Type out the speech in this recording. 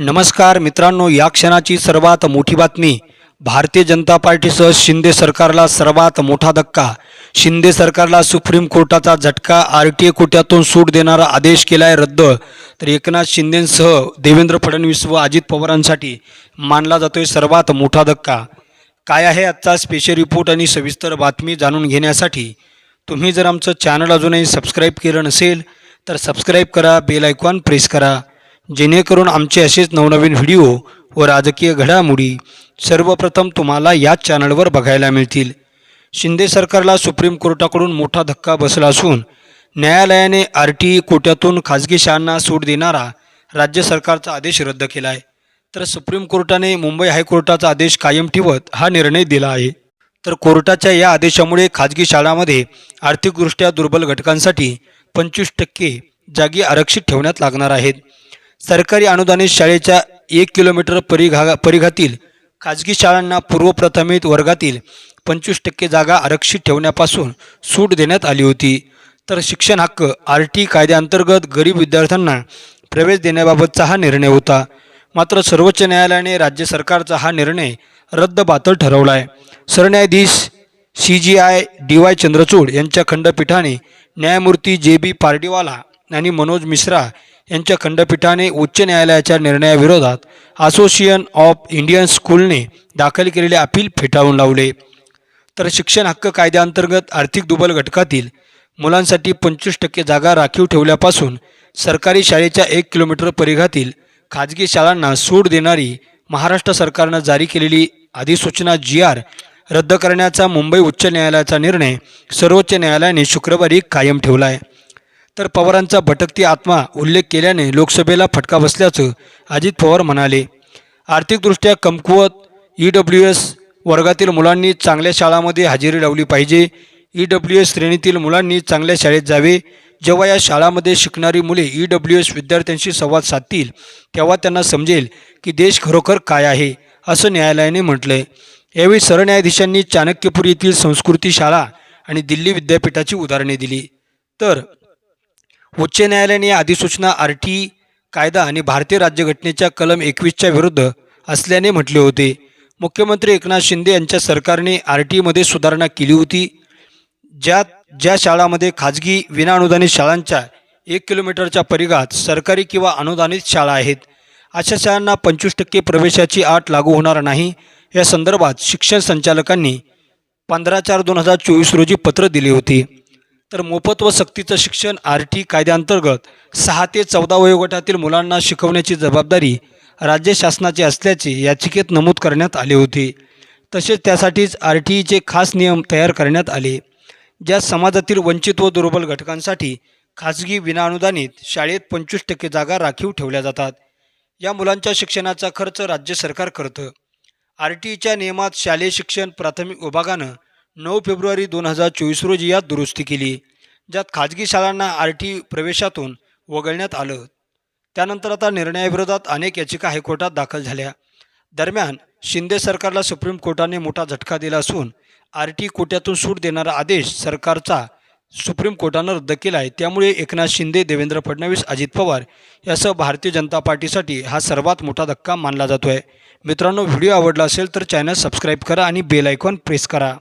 नमस्कार मित्रांनो या क्षणाची सर्वात मोठी बातमी. भारतीय जनता पार्टीसह शिंदे सरकारला सर्वात मोठा धक्का. शिंदे सरकारला सुप्रीम कोर्टाचा झटका आर टी ए कोट्यातून सूट देणारा आदेश केलाय रद्द. तर एकनाथ शिंदेसह देवेंद्र फडणवीस व अजित पवारांसाठी मानला जातोय सर्वात मोठा धक्का. काय आहे आजचा स्पेशल रिपोर्ट आणि सविस्तर बातमी जाणून घेण्यासाठी? तुम्ही जर आमचं चॅनल अजूनही सबस्क्राईब केलं नसेल तर सबस्क्राईब करा बेल आयकॉन प्रेस करा. जेणेकरून आमचे असेच नवनवीन व्हिडिओ व राजकीय घडामोडी सर्वप्रथम तुम्हाला याच चॅनलवर बघायला मिळतील. शिंदे सरकारला सुप्रीम कोर्टाकडून मोठा धक्का बसला असून न्यायालयाने आर टी कोट्यातून खाजगी शाळांना सूट देणारा राज्य सरकारचा आदेश रद्द केला आहे तर सुप्रीम कोर्टाने मुंबई हायकोर्टाचा आदेश कायम ठेवत हा निर्णय दिला आहे. तर कोर्टाच्या या आदेशामुळे खाजगी शाळांमध्ये आर्थिकदृष्ट्या दुर्बल घटकांसाठी पंचवीस टक्के जागी आरक्षित ठेवण्यात लागणार आहेत. सरकारी अनुदानित शाळेच्या एक किलोमीटर परिघा परिघातील खाजगी शाळांना पूर्वप्रथमित वर्गातील पंचवीस टक्के जागा आरक्षित ठेवण्यापासून सूट देण्यात आली होती. तर शिक्षण हक्क आर टी कायद्याअंतर्गत गरीब विद्यार्थ्यांना प्रवेश देण्याबाबतचा हा निर्णय होता. मात्र सर्वोच्च न्यायालयाने राज्य सरकारचा हा निर्णय रद्दबातल ठरवला आहे सरन्यायाधीश C J I D Y Chandrachud यांच्या खंडपीठाने न्यायमूर्ती जे बी पार्डीवाला आणि मनोज मिश्रा यांच्या खंडपीठाने उच्च न्यायालयाच्या निर्णयाविरोधात असोसिएशन ऑफ इंडियन स्कूलने दाखल केलेले अपील फेटाळून लावले. तर शिक्षण हक्क कायद्याअंतर्गत आर्थिक दुबल घटकातील मुलांसाठी पंचवीस टक्के जागा राखीव ठेवल्यापासून सरकारी शाळेच्या एक किलोमीटर परिघातील खाजगी शाळांना सूट देणारी महाराष्ट्र सरकारनं जारी केलेली अधिसूचना जी आर रद्द करण्याचा मुंबई उच्च न्यायालयाचा निर्णय सर्वोच्च न्यायालयाने शुक्रवारी कायम ठेवला आहे. तर पवारांचा भटकती आत्मा उल्लेख केल्याने लोकसभेला फटका बसल्याचं अजित पवार म्हणाले. आर्थिकदृष्ट्या कमकुवत ई डब्ल्यू एस वर्गातील मुलांनी चांगल्या शाळामध्ये हजेरी लावली पाहिजे. ई डब्ल्यू एस श्रेणीतील मुलांनी चांगल्या शाळेत जावे. जेव्हा या शाळामध्ये शिकणारी मुले ई डब्ल्यू एस विद्यार्थ्यांशी संवाद साधतील तेव्हा त्यांना समजेल की देश खरोखर काय आहे असं न्यायालयाने म्हटलं आहे यावेळी सरन्यायाधीशांनी चाणक्यपूर येथील संस्कृती शाळा आणि दिल्ली विद्यापीठाची उदाहरणे दिली. तर उच्च न्यायालयाने या अधिसूचना आर टी कायदा आणि भारतीय राज्यघटनेच्या कलम एकवीसच्या विरुद्ध असल्याने म्हटले होते. मुख्यमंत्री एकनाथ शिंदे यांच्या सरकारने आर टीमध्ये सुधारणा केली होती. ज्यात ज्या शाळामध्ये खाजगी विनाअनुदानित शाळांच्या एक किलोमीटरच्या परिघात सरकारी किंवा अनुदानित शाळा आहेत अशा शाळांना पंचवीस टक्के प्रवेशाची आट लागू होणार नाही. या संदर्भात शिक्षण संचालकांनी पंधरा चार दोन हजार चोवीस रोजी पत्र दिले होते. तर मोफत व सक्तीचं शिक्षण आर टी कायद्याअंतर्गत सहा ते चौदा वयोगटातील मुलांना शिकवण्याची जबाबदारी राज्य शासनाची असल्याचे याचिकेत नमूद करण्यात आले होते. तसेच त्यासाठीच आर टी ईचे खास नियम तयार करण्यात आले ज्या समाजातील वंचित व दुर्बल घटकांसाठी खाजगी विनाअनुदानित शाळेत पंचवीस टक्के जागा राखीव ठेवल्या जातात. या मुलांच्या शिक्षणाचा खर्च राज्य सरकार करतं. आर टी ईच्या नियमात शालेय शिक्षण प्राथमिक विभागानं नऊ फेब्रुवारी दोन हजार चोवीस रोजी यात दुरुस्ती केली ज्यात खाजगी शाळांना आर टी प्रवेशातून वगळण्यात आलं. त्यानंतर आता निर्णयाविरोधात अनेक याचिका हायकोर्टात दाखल झाल्या. दरम्यान शिंदे सरकारला सुप्रीम कोर्टाने मोठा झटका दिला असून आर टी कोट्यातून सूट देणारा आदेश सरकारचा सुप्रीम कोर्टानं रद्द केला आहे त्यामुळे एकनाथ शिंदे देवेंद्र फडणवीस अजित पवार यासह भारतीय जनता पार्टीसाठी हा सर्वात मोठा धक्का मानला जातो आहे मित्रांनो व्हिडिओ आवडला असेल तर चॅनल सबस्क्राईब करा आणि बेल आयकॉन प्रेस करा.